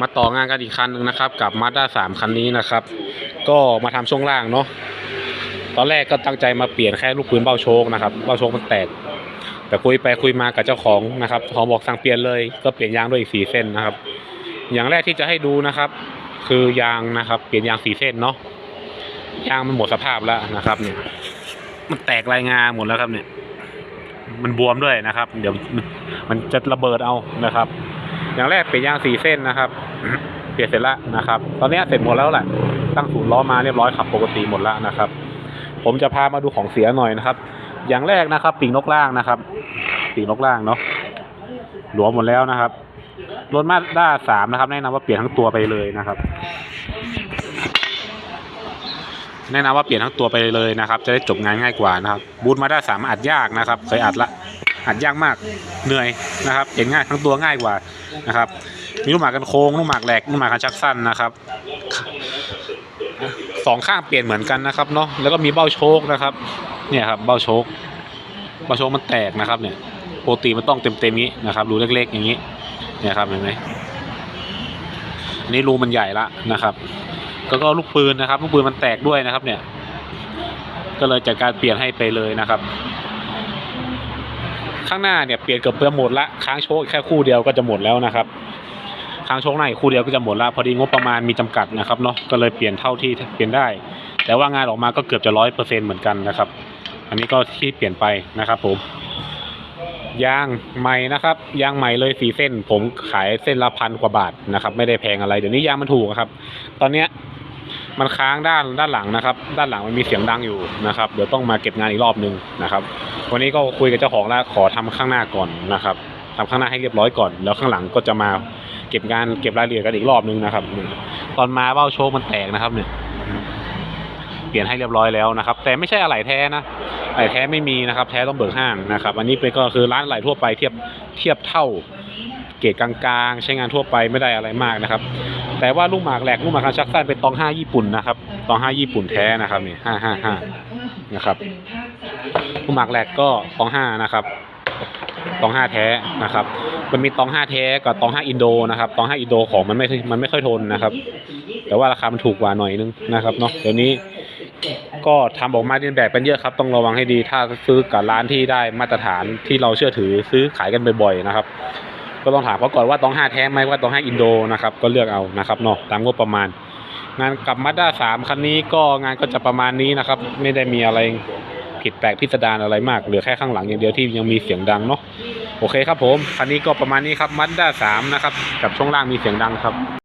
มาต่องานกันอีกคันหนึ่งนะครับ กับ Mazda 3คันนี้นะครับ ก็มาทำช่วงล่างเนาะตอนแรกก็ตั้งใจมาเปลี่ยนแค่ลูกปืนเบ้าโชคนะครับเบ้าโชคมันแตก แต่คุยไปคุยมากับเจ้าของนะครับเจ้าขอบอกสั่งเปลี่ยนเลยก็เปลี่ยนยางด้วยอีกสี่เส้นนะครับ อย่างแรกที่จะให้ดูนะครับ คือยางนะครับ เปลี่ยนยางสี่เส้นเนาะยางมันหมดสภาพแล้วนะครับ เนี่ย มันแตกลายงาหมดแล้วครับเนี่ย มันบวมด้วยนะครับ เดี๋ยวมันจะระเบิดเอานะครับ อย่างแรกเปลี่ยนยางสี่เส้นนะครับ เปลี่ยนเสร็จแล้วนะครับ ตอนนี้เสร็จหมดแล้วแหละตั้งศูนย์ล้อมาเรียบร้อยขับปกติหมดแล้วนะครับ ผมจะพามาดูของเสียหน่อยนะครับ อย่างแรกนะครับ ปีกนกล่างนะครับ ปีกนกล่างเนาะหลวมหมดแล้วนะครับรถมาด้าสามนะครับ แนะนำว่าเปลี่ยนทั้งตัวไปเลยนะครับ แนะนำว่าเปลี่ยนทั้งตัวไปเลยนะครับ จะได้จบงานง่ายกว่านะครับ บูทมาด้าสามอัดยากนะครับ เคยอัดละ อัดยากมากเหนื่อยนะครับเห็นง่ายทั้งตัวง่ายกว่านะครับ มีลูกหมากกันโค้งลูกหมากแหลกลูกหมากกันชักสั้นนะครับสองข้างเปลี่ยนเหมือนกันนะครับเนาะแล้วก็มีเบ้าโชคนะครับ เนี่ยครับเบ้าโชคเบ้าโชคมันแตกนะครับเนี่ยโปกติมันต้องเต็มๆนี้นะครับรูเล็ก ๆ อย่างนี้เนี่ยครับเห็นไหมอันนี่รูมันใหญ่ละนะครับก็ก็ลูกปืนนะครับ ลูกปืนมันแตกด้วยนะครับ เนี่ย ก็เลยจัดการเปลี่ยนให้ไปเลยนะครับ ข้างหน้าเนี่ยเปลี่ยนเกือบจะหมดละค้างโชคแค่คู่เดียวก็จะหมดแล้วนะครับค้างโชคหน้าอีกคู่เดียวก็จะหมดละพอดีงบประมาณมีจำกัดนะครับเนาะก็เลยเปลี่ยนเท่าที่เปลี่ยนได้ แต่ว่างานออกมาก็เกือบจะร้อยเปอร์เซ็นเหมือนกันนะครับ อันนี้ก็ที่เปลี่ยนไปนะครับผมยางใหม่นะครับยางใหม่เลยสี่เส้น ผมขายเส้นละพันกว่าบาทนะครับ ไม่ได้แพงอะไรเดี๋ยวนี้ยางมันถูกครับ ตอนเนี้ย มันค้างด้านด้านหลังนะครับ ด้านหลังมันมีเสียงดังอยู่นะครับ เดี๋ยวต้องมาเก็บงานอีกรอบนึงนะครับ วันนี้ก็คุยกับเจ้าของแล้วขอทำข้างหน้าก่อนนะครับทำข้างหน้าให้เรียบร้อยก่อน แล้วข้างหลังก็จะมาเก็บงานเก็บรายละเอียดกันอีกรอบนึงนะครับ ตอนมาเบ้าโชว์มันแตกนะครับเนี่ยเปลี่ยนให้เรียบร้อยแล้วนะครับ แต่ไม่ใช่อะไหล่แท้นะอะไหล่แท้ไม่มีนะครับ แท้ต้องเบิกห้างนะครับ อันนี้เป็นก็คือร้านอะไหล่ทั่วไปเทียบเทียบเท่า เกรดกลางๆ ใช้งานทั่วไปไม่ได้อะไรมากนะครับ แต่ว่าลูกหมากแหลกลูกหมากคันชักสั้นเป็นตองห้าญี่ปุ่นนะครับตองห้าญี่ปุ่นแท้นะครับนี่ห้าห้าห้านะครับลูกหมากแหลกก็ตองห้านะครับตองห้าแท้นะครับ มันมีตองห้าแท้กับตองห้าอินโดนะครับตองห้าอินโดของมันไม่มันไม่ค่อยทนนะครับ แต่ว่าราคามันถูกกว่าหน่อยนึงนะครับเนาะเดี๋ยวนี้ก็ทำออกมาเรียนแบบกันเยอะครับ ต้องระวังให้ดีถ้าซื้อกับร้านที่ได้มาตรฐานที่เราเชื่อถือซื้อขายกันบ่อยๆนะครับ ก็ต้องถามเขาก่อนว่าต้องห้าแท้ไหมว่าต้องห้าอินโดนะครับก็เลือกเอานะครับเนาะตามงบประมาณ งานกับมาด้าสามคันนี้ก็งานก็จะประมาณนี้นะครับ ไม่ได้มีอะไรผิดแปลกพิสดารอะไรมากเหลือแค่ข้างหลังอย่างเดียวที่ยังมีเสียงดังเนาะโอเคครับผมคันนี้ก็ประมาณนี้ครับมาด้าสามนะครับกับช่วงล่างมีเสียงดังครับ